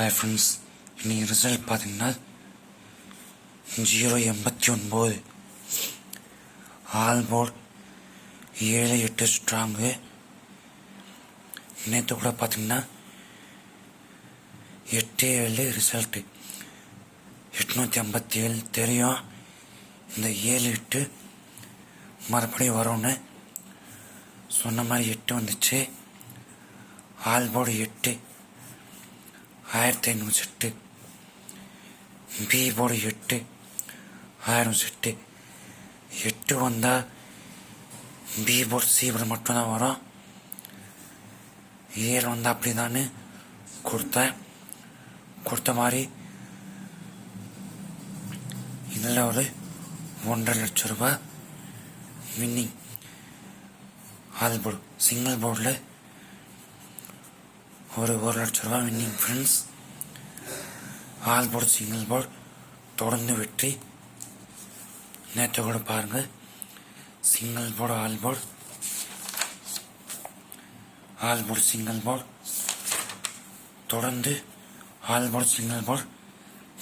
Hi friends இன்றைக்கி result பார்த்தீங்கன்னா zero எண்பத்தி ஒன்பது. ஆல் போர்ட் ஏழு எட்டு ஸ்ட்ராங்கு நேற்று கூட பார்த்தீங்கன்னா எட்டு ஏழு ரிசல்ட்டு எட்நூற்றி ஐம்பத்தி ஏழு தெரியும். இந்த ஏழு எட்டு மறுபடியும் வரும்னு சொன்ன மாதிரி எட்டு வந்துச்சு. ஆல் போர்டு எட்டு ஆயிரத்தி ஐநூறு செட்டு பி போர்டு எட்டு ஆயிரம் செட்டு எட்டு வந்தால் பி போர்டு சி போர்டு மட்டும்தான் வரும். ஏழு வந்தால் அப்படி கொடுத்தேன். கொடுத்த மாதிரி இதில் ஒரு ஒன்றரை லட்சம் ரூபாய் வின்னிங் ஆல் போர்டு சிங்கிள் போர்டில் ஒரு ஒரு லட்ச ரூபா winning friends all board single board தொடர்ந்து வெற்றி. நேற்று கூட பாருங்கள் single board all board all board single board தொடர்ந்து ஆல் போர்டு சிங்கிள் போர்டு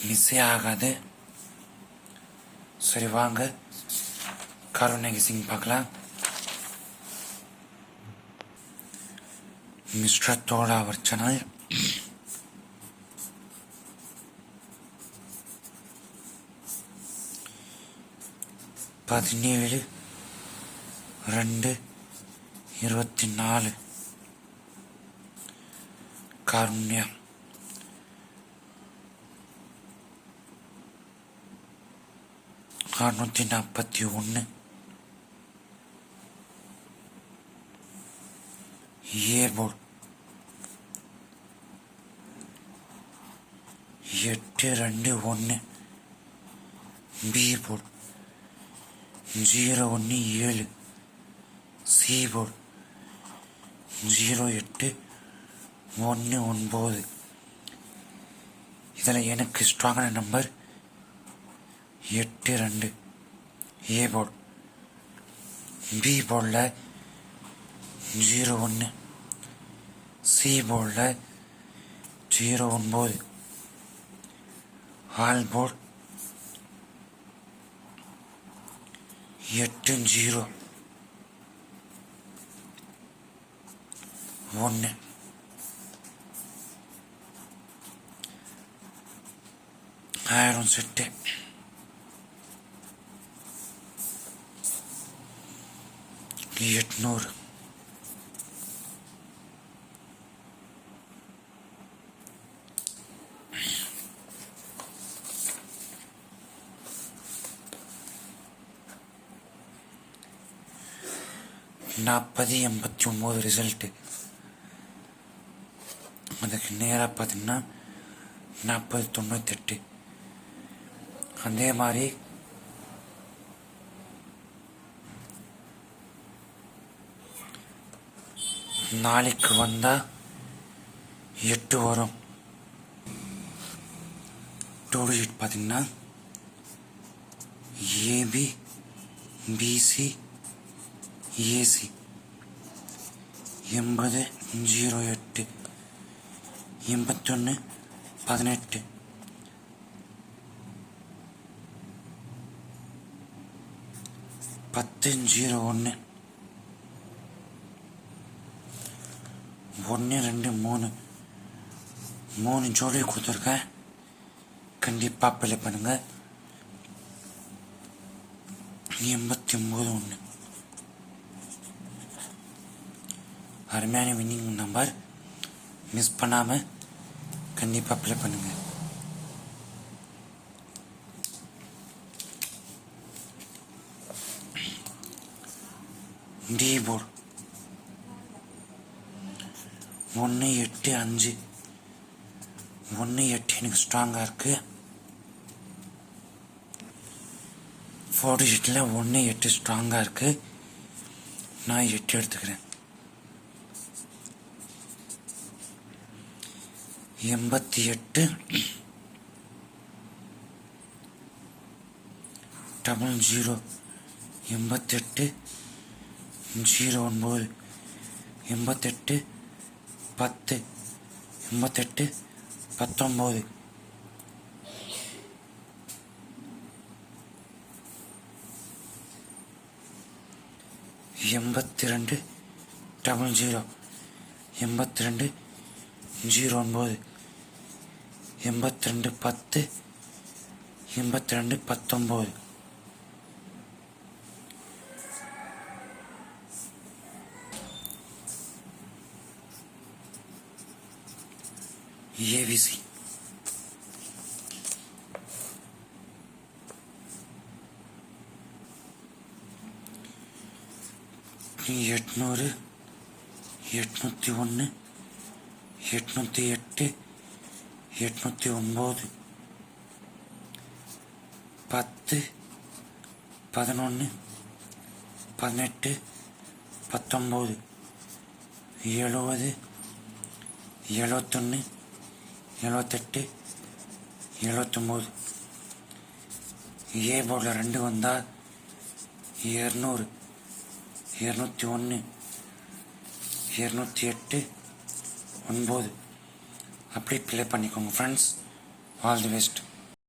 மிஸ்ஸே ஆகாது. சரி வாங்க கருணை சிங் பார்க்கலாம். மிஸ்டர் தோழா வர்ச்சனாய் பதினேழு ரெண்டு இருபத்தி நாலு காருண்யா. அறுநூத்தி நாற்பத்தி ஒன்று ஏ போர்டு எட்டு ரெண்டு ஒன்று பி போர்டு ஜீரோ ஒன்று ஏழு. சி போர்டு ஜீரோ எட்டு ஒன்று ஒன்பது. இதில் எனக்கு ஸ்ட்ராங்கான நம்பர் எட்டு ரெண்டு. ஏ போர்டு பி போர்டில் ஜீரோ ஒன்று சி ஜீரோ ஒன்பது. ஆல்போர்ட் எட்டு ஜீரோ. ஒன்று ஆயிரம் செட்டு. எட்நூறு. நாற்பது எண்பத்தி ஒம்பது ரிசல்ட்டு அதுக்கு நேராக பார்த்தீங்கன்னா நாற்பது தொண்ணூத்தெட்டு. அதே மாதிரி நாளைக்கு வந்தால் எட்டு வரும். டூ டிஜிட் பார்த்தீங்கன்னா ஏபி பிசி ஏசி எண்பது ஜீரோ எட்டு எண்பத்தொன்று பதினெட்டு பத்து ஜீரோ ஒன்று ஒன்று ரெண்டு மூணு மூணு ஜோடி கொடுத்துருக்கேன் கண்டிப்பாக அப்ளை பண்ணுங்கள் எண்பத்தி ஒம்பது ஒன்று அருமையான வின்னிங் நம்பர் மிஸ் பண்ணாமல் கண்டிப்பாக அப்ளை பண்ணுங்கள் டி போர்டு ஒன்று எட்டு அஞ்சு. ஒன்று எட்டு எனக்கு ஸ்ட்ராங்காக இருக்குது ஃபோர் டிஜிட்டில் ஒன்று எட்டு ஸ்ட்ராங்காக இருக்குது நான் எட்டு எடுத்துக்கிறேன். எண்பத்தி எட்டு. டபுள் ஜீரோ எண்பத்தெட்டு ஜீரோ ஒன்பது. எண்பத்தெட்டு பத்து. எண்பத்தெட்டு பத்தொம்போது எண்பத்தி ரெண்டு. டபுள் ஜீரோ எண்பத்தி ரெண்டு. ஜீரோ ஒன்பது. எண்பத்தி ரெண்டு பத்து எண்பத்தி ரெண்டு பத்தொம்போது. ஏவிசி. எட்நூறு எட்நூற்றி ஒன்று எட்நூற்றி எட்டு எட்நூற்றி ஒம்பது. பத்து பதினொன்று பதினெட்டு பத்தொம்போது எழுபது எழுபத்தொன்று எழுபத்தெட்டு எழுபத்தொம்போது ஏ போர்டில் ரெண்டு வந்தால் இரநூறு இரநூத்தி ஒன்று இரநூத்தி எட்டு ஒன்பது. அப்படி ப்ளே பண்ணிக்கோங்க ஃப்ரெண்ட்ஸ் ஆல் தி பெஸ்ட்